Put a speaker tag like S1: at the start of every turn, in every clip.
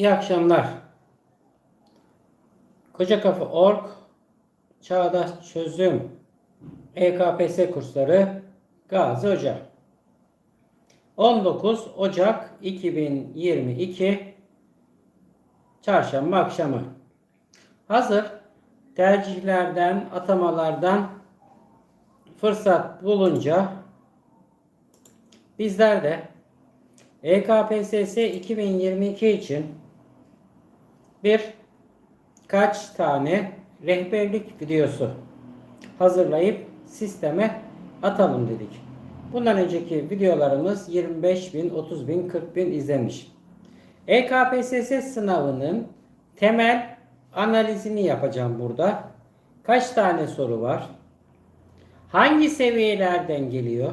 S1: İyi akşamlar. Koca Kafa Org Çağdaş Çözüm EKPS kursları Gazi Hoca. 19 Ocak 2022 Çarşamba akşamı. Hazır tercihlerden, atamalardan fırsat bulunca bizler de EKPSS 2022 için bir kaç tane rehberlik videosu hazırlayıp sisteme atalım dedik. Bundan önceki videolarımız 25 bin, 30 bin, 40 bin izlemiş. E EKPSS sınavının temel analizini yapacağım burada. Kaç tane soru var? Hangi seviyelerden geliyor?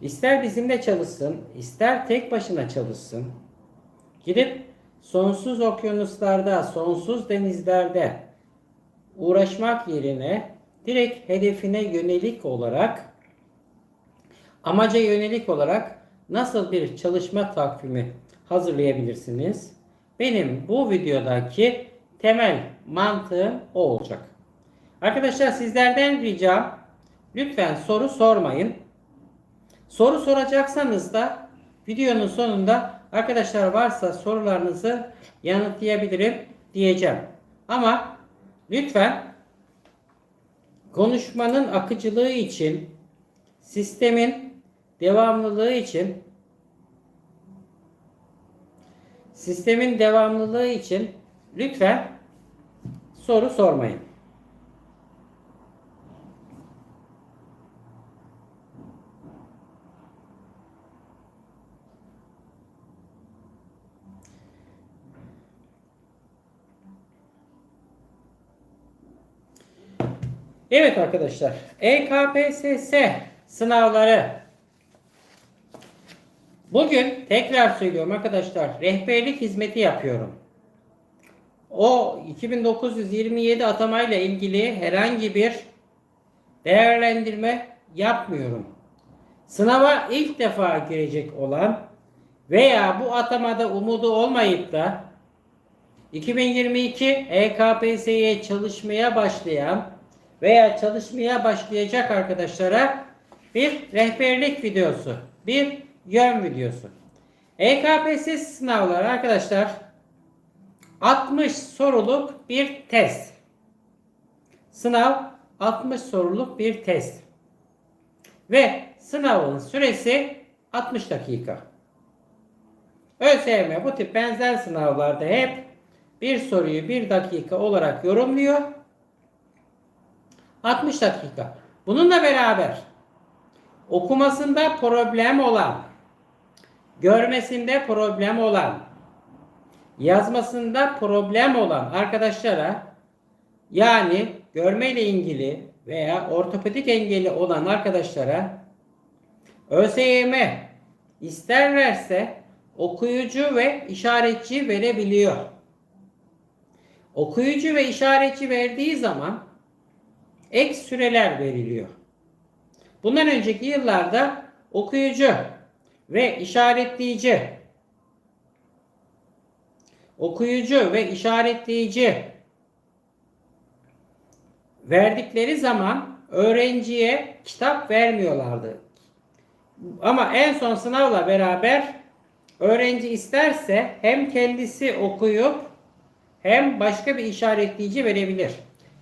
S1: İster bizimle çalışsın, ister tek başına çalışsın. Gidip sonsuz okyanuslarda, sonsuz denizlerde uğraşmak yerine direkt hedefine yönelik olarak amaca yönelik olarak nasıl bir çalışma takvimi hazırlayabilirsiniz? Benim bu videodaki temel mantığım o olacak. Arkadaşlar sizlerden ricam lütfen soru sormayın. Soru soracaksanız da videonun sonunda arkadaşlar varsa sorularınızı yanıtlayabilirim diyeceğim. Ama lütfen konuşmanın akıcılığı için, sistemin devamlılığı için sistemin devamlılığı için lütfen soru sormayın. Evet arkadaşlar, EKPSS sınavları. Bugün tekrar söylüyorum arkadaşlar, rehberlik hizmeti yapıyorum. O 2927 atamayla ilgili herhangi bir değerlendirme yapmıyorum. Sınava ilk defa girecek olan veya bu atamada umudu olmayıp da 2022 EKPS'ye çalışmaya başlayan veya çalışmaya başlayacak arkadaşlara bir rehberlik videosu, bir yön videosu. EKPS sınavları arkadaşlar 60 soruluk bir test. Sınav 60 soruluk bir test. Ve sınavın süresi 60 dakika. ÖSYM bu tip benzer sınavlarda hep bir soruyu bir dakika olarak yorumluyor 60 dakika. Bununla beraber okumasında problem olan, görmesinde problem olan, yazmasında problem olan arkadaşlara yani görmeyle ilgili veya ortopedik engeli olan arkadaşlara ÖSYM ister verse okuyucu ve işaretçi verebiliyor. Okuyucu ve işaretçi verdiği zaman ek süreler veriliyor. Bundan önceki yıllarda okuyucu ve işaretleyici okuyucu ve işaretleyici verdikleri zaman öğrenciye kitap vermiyorlardı. Ama en son sınavla beraber öğrenci isterse hem kendisi okuyup hem başka bir işaretleyici verebilir.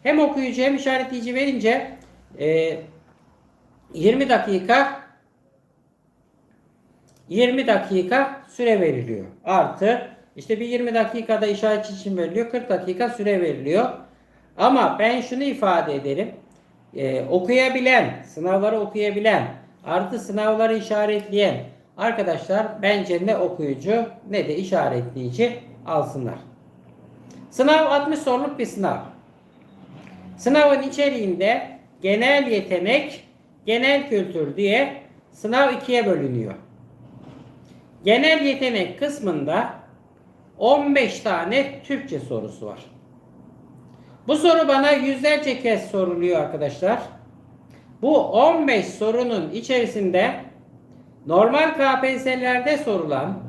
S1: Hem okuyucu hem işaretleyici verince e, 20 dakika 20 dakika süre veriliyor. Artı işte bir 20 dakikada işaretçi için veriliyor. 40 dakika süre veriliyor. Ama ben şunu ifade ederim. Ee, okuyabilen, sınavları okuyabilen, artı sınavları işaretleyen arkadaşlar bence ne okuyucu ne de işaretleyici alsınlar. Sınav 60 soruluk bir sınav. Sınavın içeriğinde genel yetenek, genel kültür diye sınav ikiye bölünüyor. Genel yetenek kısmında 15 tane Türkçe sorusu var. Bu soru bana yüzlerce kez soruluyor arkadaşlar. Bu 15 sorunun içerisinde normal KPSS'lerde sorulan,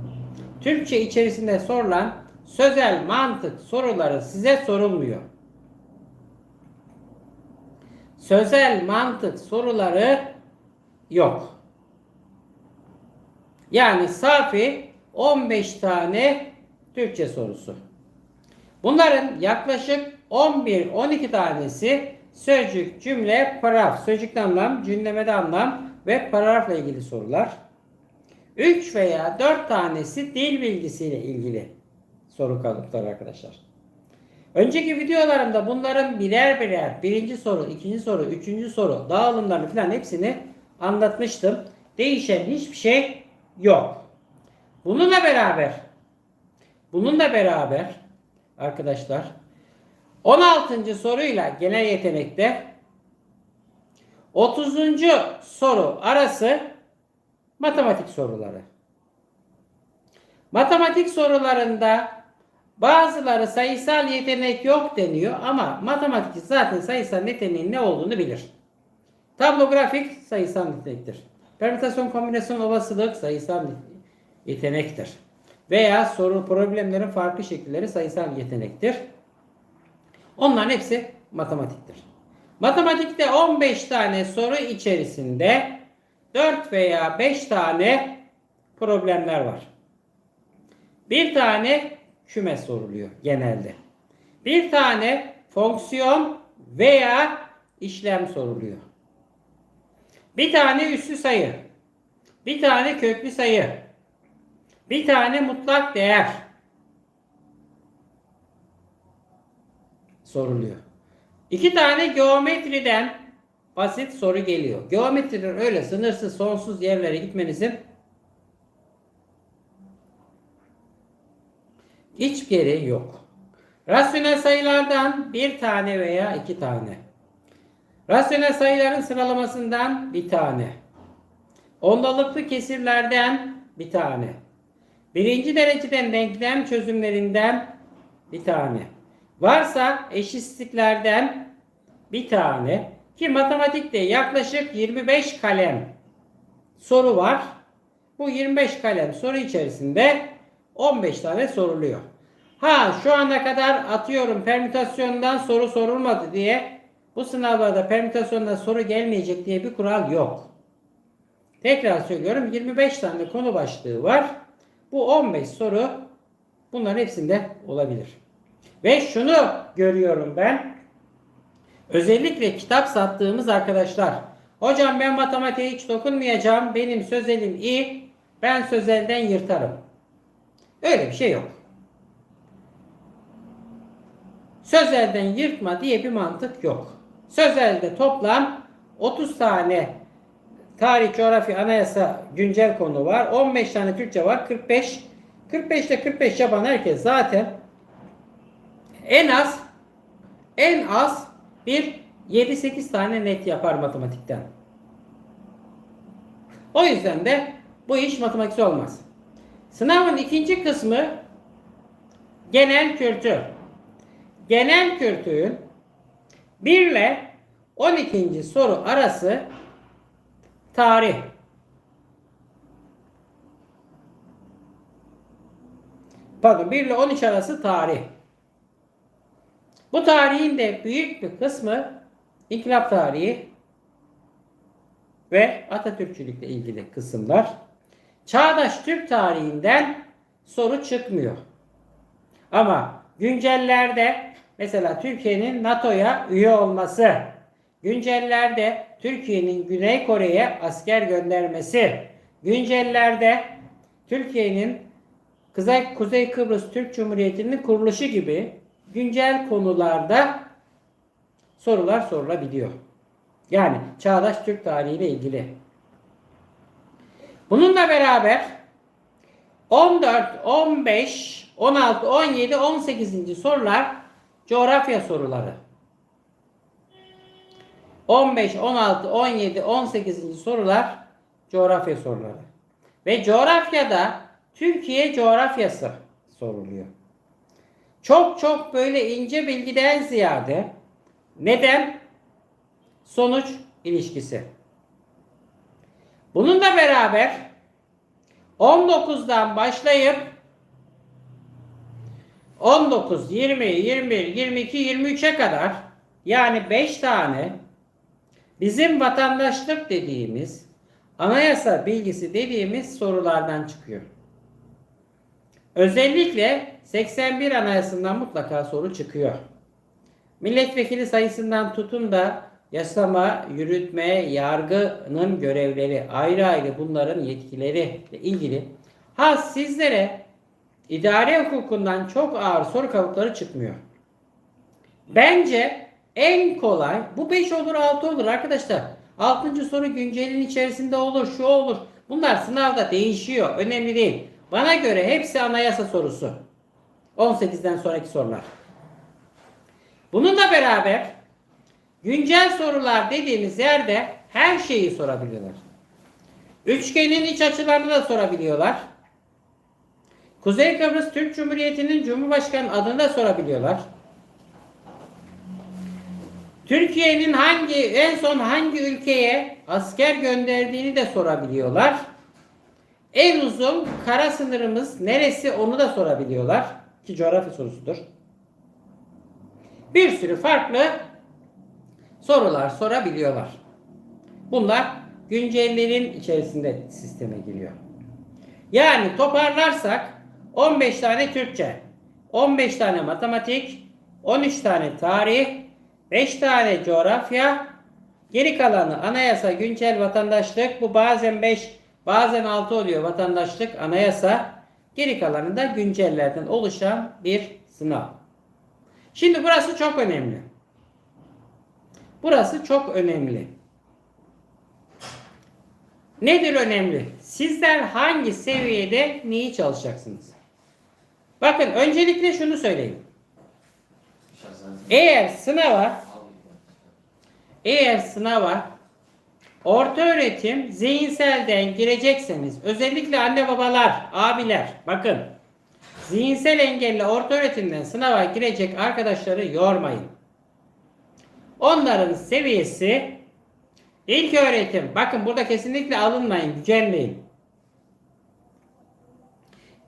S1: Türkçe içerisinde sorulan sözel mantık soruları size sorulmuyor. Sözel mantık soruları yok. Yani safi 15 tane Türkçe sorusu. Bunların yaklaşık 11-12 tanesi sözcük, cümle, paragraf, sözcükte anlam, cümlemede anlam ve paragrafla ilgili sorular. 3 veya 4 tanesi dil bilgisiyle ilgili soru kalıpları arkadaşlar. Önceki videolarımda bunların birer birer birinci soru, ikinci soru, üçüncü soru dağılımlarını falan hepsini anlatmıştım. Değişen hiçbir şey yok. Bununla beraber bununla beraber arkadaşlar 16. soruyla genel yetenekte 30. soru arası matematik soruları. Matematik sorularında bazıları sayısal yetenek yok deniyor ama matematik zaten sayısal yeteneğin ne olduğunu bilir. Tablografik sayısal yetenektir. Permütasyon kombinasyon olasılık sayısal yetenektir. Veya soru problemlerin farklı şekilleri sayısal yetenektir. Onların hepsi matematiktir. Matematikte 15 tane soru içerisinde 4 veya 5 tane problemler var. Bir tane küme soruluyor genelde. Bir tane fonksiyon veya işlem soruluyor. Bir tane üslü sayı. Bir tane köklü sayı. Bir tane mutlak değer soruluyor. İki tane geometriden basit soru geliyor. Geometriden öyle sınırsız sonsuz yerlere gitmenizin hiç gereği yok. Rasyonel sayılardan bir tane veya iki tane. Rasyonel sayıların sıralamasından bir tane. Ondalıklı kesirlerden bir tane. Birinci dereceden denklem çözümlerinden bir tane. Varsa eşitsizliklerden bir tane. Ki matematikte yaklaşık 25 kalem soru var. Bu 25 kalem soru içerisinde 15 tane soruluyor. Ha şu ana kadar atıyorum permütasyondan soru sorulmadı diye bu sınavlarda permütasyondan soru gelmeyecek diye bir kural yok. Tekrar söylüyorum 25 tane konu başlığı var. Bu 15 soru bunların hepsinde olabilir. Ve şunu görüyorum ben. Özellikle kitap sattığımız arkadaşlar. Hocam ben matematiğe hiç dokunmayacağım. Benim sözelim iyi. Ben sözelden yırtarım. Öyle bir şey yok. Sözelden yırtma diye bir mantık yok. Sözelde toplam 30 tane tarih, coğrafya, anayasa güncel konu var. 15 tane Türkçe var. 45. 45'te 45 yapan herkes zaten en az en az bir 7-8 tane net yapar matematikten. O yüzden de bu iş matematik olmaz. Sınavın ikinci kısmı genel kültür. Genel kültürün 1 ile 12. soru arası tarih. Pardon 1 ile 13 arası tarih. Bu tarihin de büyük bir kısmı İnkılap tarihi ve Atatürkçülükle ilgili kısımlar. Çağdaş Türk tarihinden soru çıkmıyor. Ama güncellerde mesela Türkiye'nin NATO'ya üye olması, güncellerde Türkiye'nin Güney Kore'ye asker göndermesi, güncellerde Türkiye'nin Kuzey, Kuzey Kıbrıs Türk Cumhuriyeti'nin kuruluşu gibi güncel konularda sorular sorulabiliyor. Yani çağdaş Türk tarihi ile ilgili. Bununla beraber 14, 15, 16, 17, 18. sorular coğrafya soruları. 15, 16, 17, 18. sorular coğrafya soruları. Ve coğrafyada Türkiye coğrafyası soruluyor. Çok çok böyle ince bilgiden ziyade neden sonuç ilişkisi. Bununla beraber 19'dan başlayıp 19, 20, 21, 22, 23'e kadar yani 5 tane bizim vatandaşlık dediğimiz anayasa bilgisi dediğimiz sorulardan çıkıyor. Özellikle 81 anayasından mutlaka soru çıkıyor. Milletvekili sayısından tutun da yasama, yürütme, yargının görevleri ayrı ayrı bunların yetkileri ile ilgili. Ha sizlere idare hukukundan çok ağır soru kalıpları çıkmıyor. Bence en kolay bu 5 olur 6 olur arkadaşlar. 6. soru güncelin içerisinde olur şu olur. Bunlar sınavda değişiyor. Önemli değil. Bana göre hepsi anayasa sorusu. 18'den sonraki sorular. Bununla beraber güncel sorular dediğimiz yerde her şeyi sorabiliyorlar. Üçgenin iç açılarını da sorabiliyorlar. Kuzey Kıbrıs Türk Cumhuriyeti'nin Cumhurbaşkanı adını da sorabiliyorlar. Türkiye'nin hangi en son hangi ülkeye asker gönderdiğini de sorabiliyorlar. En uzun kara sınırımız neresi onu da sorabiliyorlar. Ki coğrafya sorusudur. Bir sürü farklı sorular sorabiliyorlar. Bunlar güncellerin içerisinde sisteme giriyor. Yani toparlarsak 15 tane Türkçe, 15 tane matematik, 13 tane tarih, 5 tane coğrafya, geri kalanı anayasa, güncel vatandaşlık, bu bazen 5, bazen 6 oluyor vatandaşlık, anayasa, geri kalanı da güncellerden oluşan bir sınav. Şimdi burası çok önemli. Burası çok önemli. Nedir önemli? Sizler hangi seviyede neyi çalışacaksınız? Bakın öncelikle şunu söyleyeyim. Eğer sınava eğer sınava orta öğretim zihinselden girecekseniz özellikle anne babalar, abiler bakın zihinsel engelli orta öğretimden sınava girecek arkadaşları yormayın. Onların seviyesi ilk öğretim. Bakın burada kesinlikle alınmayın, gücenmeyin.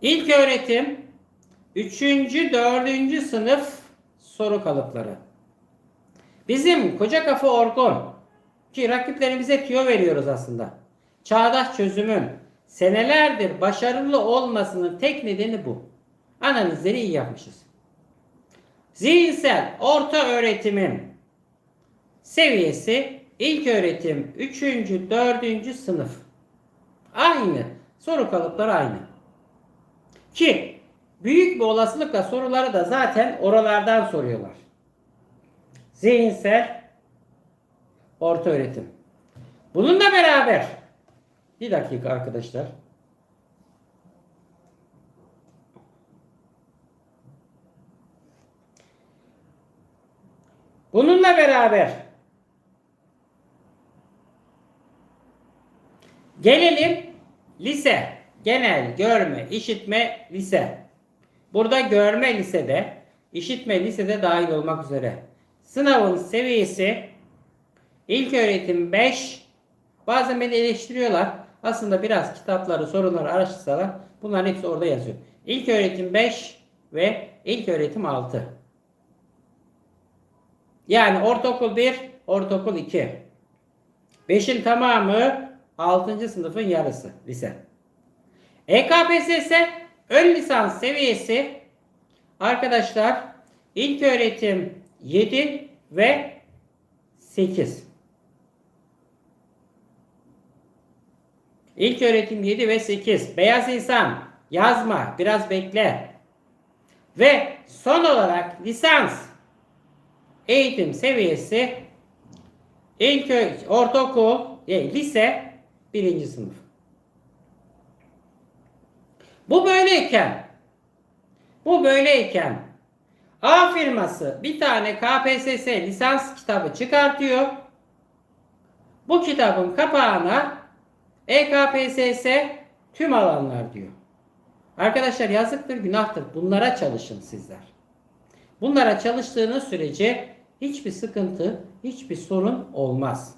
S1: İlk öğretim 3. 4. sınıf soru kalıpları. Bizim koca kafa orgon ki rakiplerimize tüyo veriyoruz aslında. Çağdaş çözümün senelerdir başarılı olmasının tek nedeni bu. Analizleri iyi yapmışız. Zihinsel orta öğretimin seviyesi ilk öğretim 3. 4. sınıf. Aynı. Soru kalıpları aynı. Ki büyük bir olasılıkla soruları da zaten oralardan soruyorlar. Zihinsel orta öğretim. Bununla beraber bir dakika arkadaşlar. Bununla beraber gelelim lise, genel, görme, işitme, lise. Burada görme lisede, işitme lisede dahil olmak üzere. Sınavın seviyesi ilk öğretim 5. Bazen beni eleştiriyorlar. Aslında biraz kitapları, soruları araştırsalar bunların hepsi orada yazıyor. İlk öğretim 5 ve ilk öğretim 6. Yani ortaokul 1, ortaokul 2. 5'in tamamı 6. sınıfın yarısı lise. EKPSS ön lisans seviyesi arkadaşlar ilk öğretim 7 ve 8. İlk öğretim 7 ve 8. Beyaz insan yazma biraz bekle. Ve son olarak lisans eğitim seviyesi ilk ortaokul, e, lise birinci sınıf. Bu böyleyken bu böyleyken A firması bir tane KPSS lisans kitabı çıkartıyor. Bu kitabın kapağına EKPSS tüm alanlar diyor. Arkadaşlar yazıktır, günahtır. Bunlara çalışın sizler. Bunlara çalıştığınız sürece hiçbir sıkıntı, hiçbir sorun olmaz.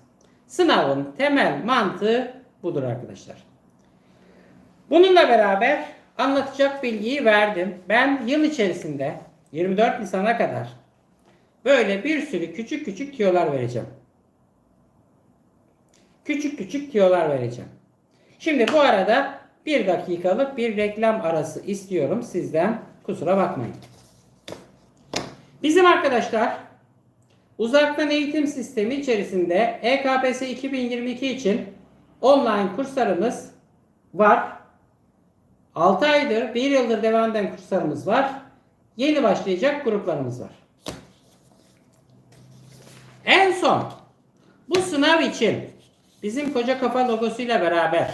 S1: Sınavın temel mantığı budur arkadaşlar. Bununla beraber anlatacak bilgiyi verdim. Ben yıl içerisinde 24 Nisan'a kadar böyle bir sürü küçük küçük tiyolar vereceğim. Küçük küçük tiyolar vereceğim. Şimdi bu arada bir dakikalık bir reklam arası istiyorum sizden. Kusura bakmayın. Bizim arkadaşlar uzaktan eğitim sistemi içerisinde EKPS 2022 için online kurslarımız var. 6 aydır, 1 yıldır devam eden kurslarımız var. Yeni başlayacak gruplarımız var. En son bu sınav için bizim koca kafa logosuyla beraber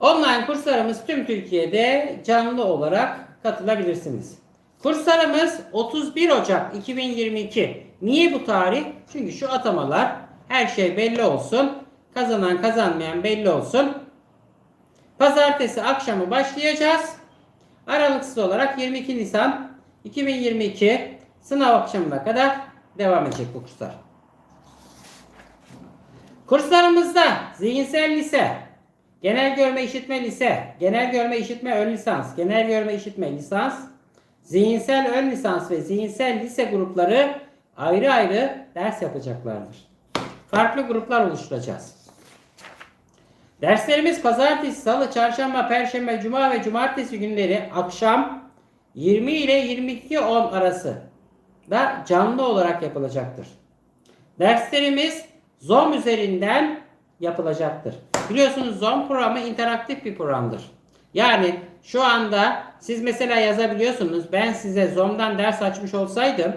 S1: online kurslarımız tüm Türkiye'de canlı olarak katılabilirsiniz. Kurslarımız 31 Ocak 2022. Niye bu tarih? Çünkü şu atamalar her şey belli olsun. Kazanan kazanmayan belli olsun. Pazartesi akşamı başlayacağız. Aralıksız olarak 22 Nisan 2022 sınav akşamına kadar devam edecek bu kurslar. Kurslarımızda zihinsel lise, genel görme işitme lise, genel görme işitme ön lisans, genel görme işitme lisans, zihinsel ön lisans ve zihinsel lise grupları ayrı ayrı ders yapacaklardır. Farklı gruplar oluşturacağız. Derslerimiz pazartesi, salı, çarşamba, perşembe, cuma ve cumartesi günleri akşam 20 ile 22.10 arası da canlı olarak yapılacaktır. Derslerimiz Zoom üzerinden yapılacaktır. Biliyorsunuz Zoom programı interaktif bir programdır. Yani şu anda siz mesela yazabiliyorsunuz. Ben size Zoom'dan ders açmış olsaydım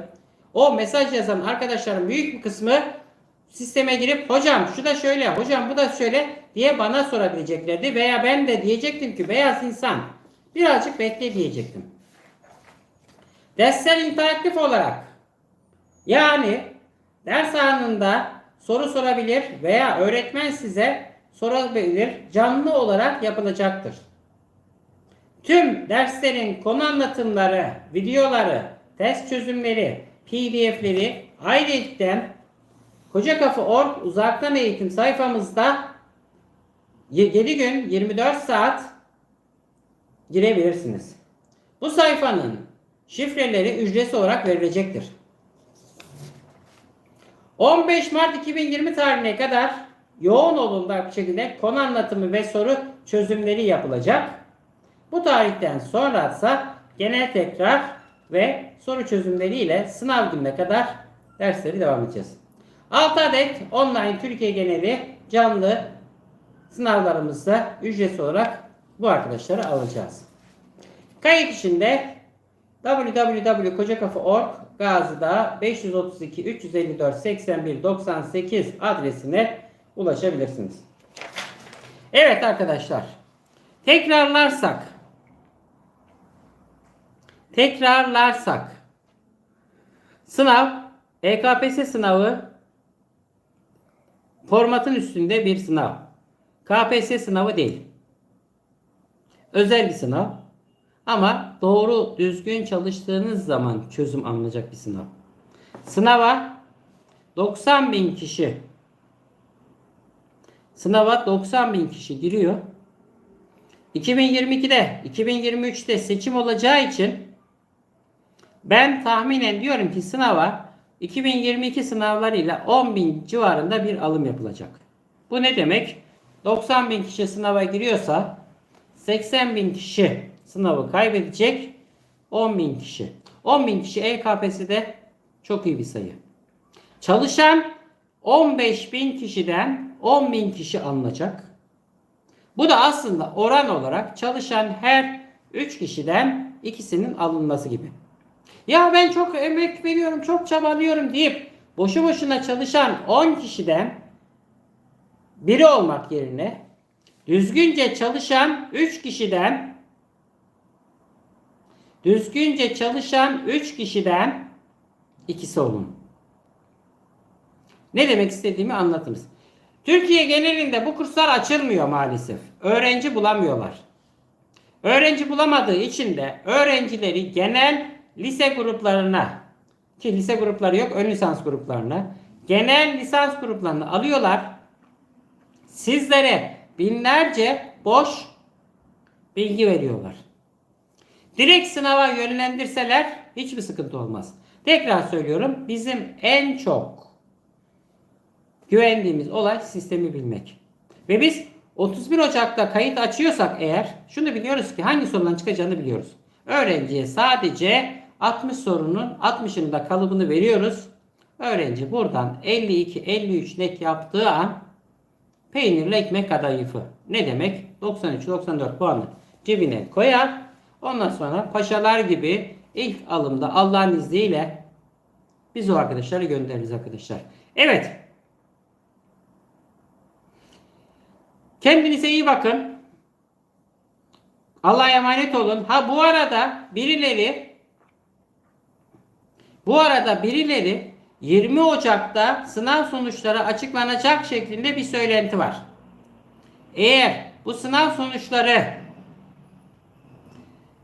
S1: o mesaj yazan arkadaşların büyük bir kısmı sisteme girip hocam şu da şöyle, hocam bu da şöyle diye bana sorabileceklerdi. Veya ben de diyecektim ki beyaz insan birazcık bekle diyecektim. Dersler interaktif olarak yani ders anında soru sorabilir veya öğretmen size sorabilir canlı olarak yapılacaktır. Tüm derslerin konu anlatımları, videoları, test çözümleri, pdf'leri ayrıca Koca Kafa Org uzaktan eğitim sayfamızda 7 gün 24 saat girebilirsiniz. Bu sayfanın şifreleri ücretsiz olarak verilecektir. 15 Mart 2020 tarihine kadar yoğun olumlu şekilde konu anlatımı ve soru çözümleri yapılacak. Bu tarihten sonra ise genel tekrar ve soru çözümleriyle sınav gününe kadar dersleri devam edeceğiz. 6 adet online Türkiye geneli canlı sınavlarımızda ücretsiz olarak bu arkadaşları alacağız. Kayıt içinde www.kocakafa.org Gazi'da 532 354 81 98 adresine ulaşabilirsiniz. Evet arkadaşlar. Tekrarlarsak tekrarlarsak sınav EKPS sınavı formatın üstünde bir sınav. KPSS sınavı değil. Özel bir sınav. Ama doğru düzgün çalıştığınız zaman çözüm alınacak bir sınav. Sınava 90 bin kişi sınava 90 bin kişi giriyor. 2022'de 2023'te seçim olacağı için ben tahminen diyorum ki sınava 2022 sınavlarıyla 10 bin civarında bir alım yapılacak. Bu ne demek? 90 bin kişi sınava giriyorsa 80 bin kişi sınavı kaybedecek. 10 bin kişi. 10 bin kişi EKPS'de çok iyi bir sayı. Çalışan 15 bin kişiden 10 bin kişi alınacak. Bu da aslında oran olarak çalışan her 3 kişiden ikisinin alınması gibi. Ya ben çok emek veriyorum, çok çabalıyorum deyip boşu boşuna çalışan 10 kişiden biri olmak yerine düzgünce çalışan 3 kişiden düzgünce çalışan 3 kişiden ikisi olun. Ne demek istediğimi anlatırız. Türkiye genelinde bu kurslar açılmıyor maalesef. Öğrenci bulamıyorlar. Öğrenci bulamadığı için de öğrencileri genel lise gruplarına ki lise grupları yok ön lisans gruplarına genel lisans gruplarına alıyorlar. Sizlere binlerce boş bilgi veriyorlar. Direkt sınava yönlendirseler hiçbir sıkıntı olmaz. Tekrar söylüyorum bizim en çok güvendiğimiz olay sistemi bilmek. Ve biz 31 Ocak'ta kayıt açıyorsak eğer şunu biliyoruz ki hangi sorudan çıkacağını biliyoruz. Öğrenciye sadece 60 sorunun 60'ının da kalıbını veriyoruz. Öğrenci buradan 52-53 net yaptığı an peynirli ekmek kadayıfı. Ne demek? 93-94 puanı cebine koyar. Ondan sonra paşalar gibi ilk alımda Allah'ın izniyle biz o arkadaşları göndeririz arkadaşlar. Evet. Kendinize iyi bakın. Allah'a emanet olun. Ha bu arada birileri bu arada birileri 20 Ocak'ta sınav sonuçları açıklanacak şeklinde bir söylenti var. Eğer bu sınav sonuçları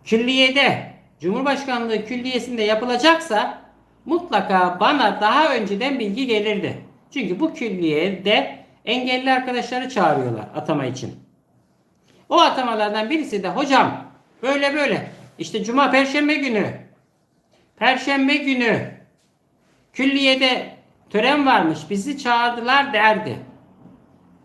S1: külliyede Cumhurbaşkanlığı külliyesinde yapılacaksa mutlaka bana daha önceden bilgi gelirdi. Çünkü bu külliyede engelli arkadaşları çağırıyorlar atama için. O atamalardan birisi de hocam böyle böyle işte cuma perşembe günü perşembe günü külliyede tören varmış bizi çağırdılar derdi.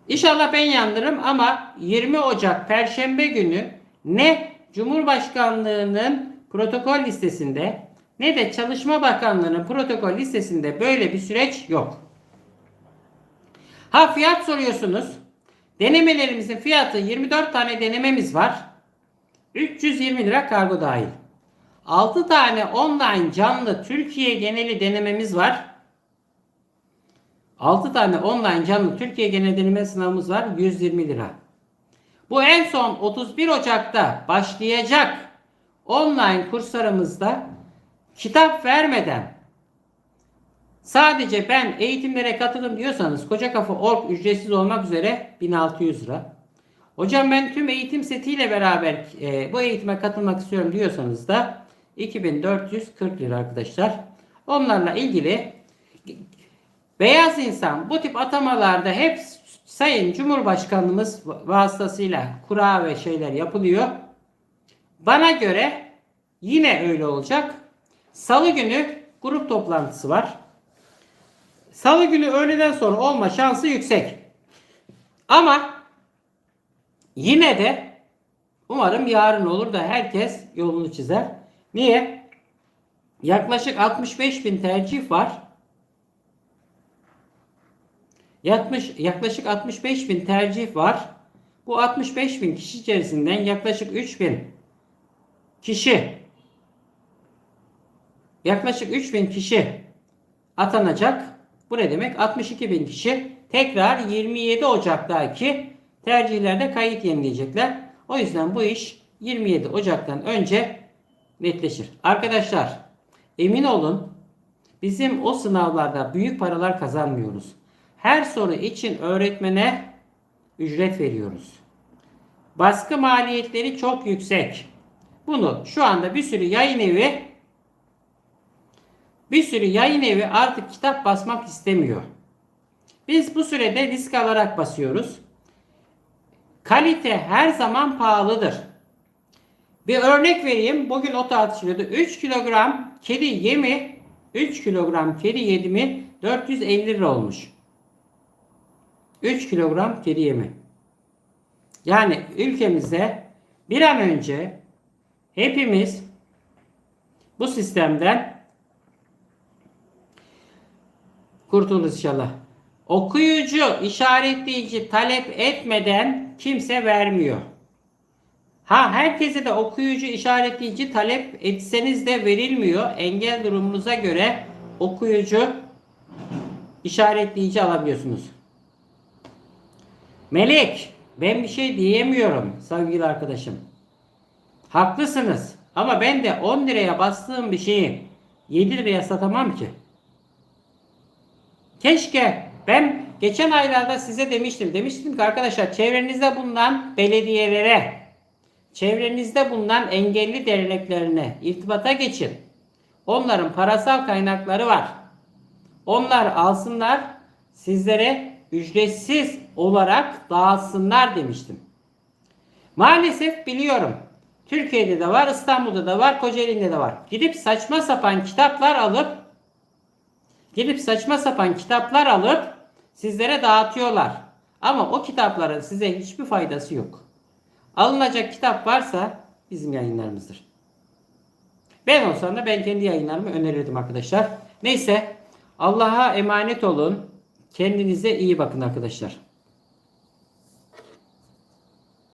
S1: İnşallah ben yandırım ama 20 Ocak Perşembe günü ne Cumhurbaşkanlığının protokol listesinde ne de Çalışma Bakanlığı'nın protokol listesinde böyle bir süreç yok. Ha fiyat soruyorsunuz. Denemelerimizin fiyatı 24 tane denememiz var. 320 lira kargo dahil. 6 tane online canlı Türkiye geneli denememiz var. 6 tane online canlı Türkiye genel deneme sınavımız var. 120 lira. Bu en son 31 Ocak'ta başlayacak online kurslarımızda kitap vermeden sadece ben eğitimlere katılım diyorsanız Koca Kafa Org ücretsiz olmak üzere 1600 lira. Hocam ben tüm eğitim setiyle beraber e, bu eğitime katılmak istiyorum diyorsanız da 2440 lira arkadaşlar. Onlarla ilgili beyaz insan bu tip atamalarda hep Sayın Cumhurbaşkanımız vasıtasıyla kura ve şeyler yapılıyor. Bana göre yine öyle olacak. Salı günü grup toplantısı var. Salı günü öğleden sonra olma şansı yüksek. Ama yine de umarım yarın olur da herkes yolunu çizer. Niye? Yaklaşık 65 bin tercih var. Yaklaşık, yaklaşık 65 bin tercih var. Bu 65 bin kişi içerisinden yaklaşık 3 bin kişi yaklaşık 3 bin kişi atanacak. Bu ne demek? 62 bin kişi tekrar 27 Ocak'taki tercihlerde kayıt yenileyecekler. O yüzden bu iş 27 Ocak'tan önce netleşir. Arkadaşlar emin olun bizim o sınavlarda büyük paralar kazanmıyoruz. Her soru için öğretmene ücret veriyoruz. Baskı maliyetleri çok yüksek. Bunu şu anda bir sürü yayın evi bir sürü yayın evi artık kitap basmak istemiyor. Biz bu sürede risk alarak basıyoruz. Kalite her zaman pahalıdır. Bir örnek vereyim. Bugün o tartışılıyordu. 3 kilogram kedi yemi 3 kilogram kedi yedimi 450 lira olmuş. 3 kilogram kedi yemi. Yani ülkemizde bir an önce hepimiz bu sistemden kurtuluruz inşallah. Okuyucu, işaretleyici talep etmeden kimse vermiyor. Ha herkese de okuyucu, işaretleyici talep etseniz de verilmiyor. Engel durumunuza göre okuyucu, işaretleyici alabiliyorsunuz. Melek, ben bir şey diyemiyorum sevgili arkadaşım. Haklısınız. Ama ben de 10 liraya bastığım bir şeyi 7 liraya satamam ki. Keşke ben geçen aylarda size demiştim. Demiştim ki arkadaşlar çevrenizde bulunan belediyelere, çevrenizde bulunan engelli derneklerine irtibata geçin. Onların parasal kaynakları var. Onlar alsınlar sizlere ücretsiz olarak dağıtsınlar demiştim. Maalesef biliyorum. Türkiye'de de var, İstanbul'da da var, Kocaeli'nde de var. Gidip saçma sapan kitaplar alıp gidip saçma sapan kitaplar alıp sizlere dağıtıyorlar. Ama o kitapların size hiçbir faydası yok. Alınacak kitap varsa bizim yayınlarımızdır. Ben olsam da ben kendi yayınlarımı önerirdim arkadaşlar. Neyse Allah'a emanet olun. Kendinize iyi bakın arkadaşlar.